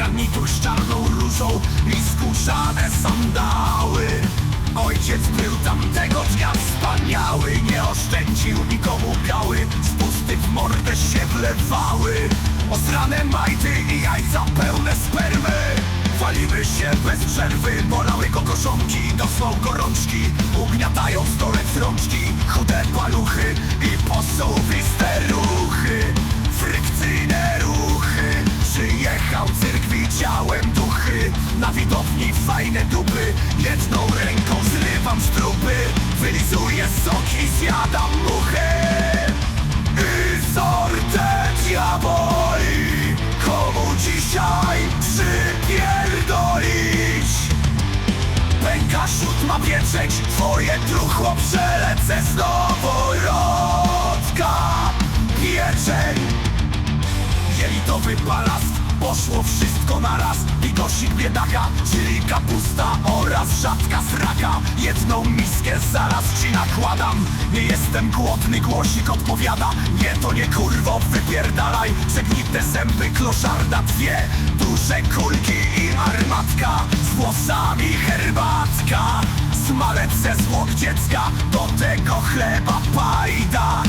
garnitur z czarną różą i skórzane sandały. Ojciec był tamtego dnia wspaniały Nie oszczędził nikomu biały Spusty w mordę się wlewały. Osrane majty i jajca pełne spermy. Walimy się bez przerwy Bolały go korzonki, dosłał gorączki Ugniatają stolec rączki Chude paluchy i posuwiste ruchy fajne dupy Jedną ręką zrywam z trupy Wylizuję sok i zjadam muchy. I sorte diaboli Komu dzisiaj przypierdolić? Pęka siódma pieczęć Twoje truchło przelecę z noworodka Pieczeń. Jelitowy balast Poszło wszystko naraz Bigosik biedaka, czyli kapusta oraz rzadka sraka Jedną miskę zaraz ci nakładam. Nie jestem głodny, głosik odpowiada. Nie to nie kurwo, wypierdalaj. Przegnite zęby, kloszarda dwie. Duże kulki i armatka. Z włosami herbatka. Smalec ze zwłok dziecka. Do tego chleba pajda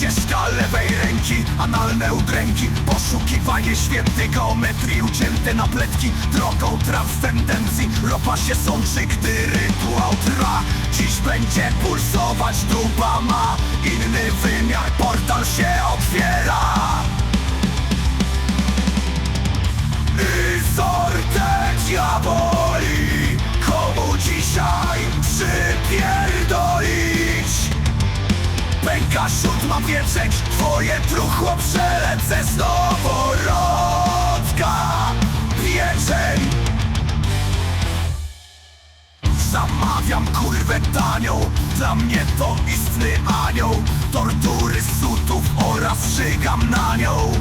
Ścieżka lewej ręki, analne udręki Poszukiwanie świętej geometrii Ucięte na pletki drogą transcendencji Ropa się sączy, gdy rytuał trwa. Dziś będzie pulsować dupa ma Inny wymiar, portal się otwiera Pęka siódma pieczęć Twoje truchło przelecę z noworodka. Pieczeń. Zamawiam kurwę tanią Dla mnie to istny anioł. Tortury sutów oraz żygam na nią.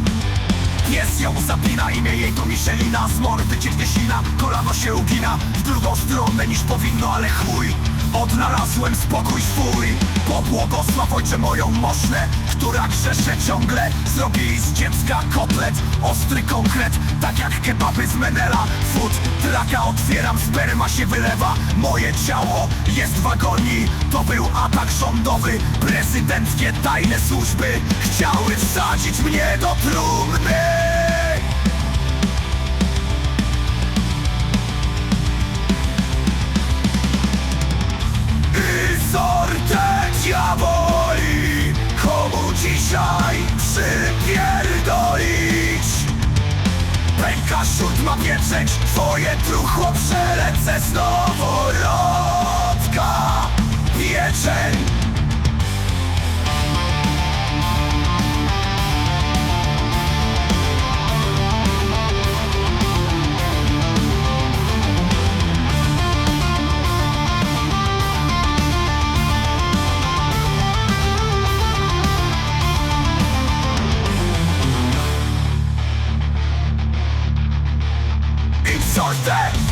Pies ją zapina, imię jej to Michelina. Z mordy cieknie sina, kolano się ugina. W drugą stronę niż powinno, ale chuj Odnalazłem spokój swój. Pobłogosław ojcze moją moszne Która grzesze ciągle. Zrobi z dziecka kotlet Ostry konkret, tak jak kebaby z Menela. Food traka otwieram, sperma się wylewa. Moje ciało jest w agonii. To był atak rządowy. Prezydenckie tajne służby Chciały wsadzić mnie do trumny Siódma pieczęć Twoje truchło przelecę z sick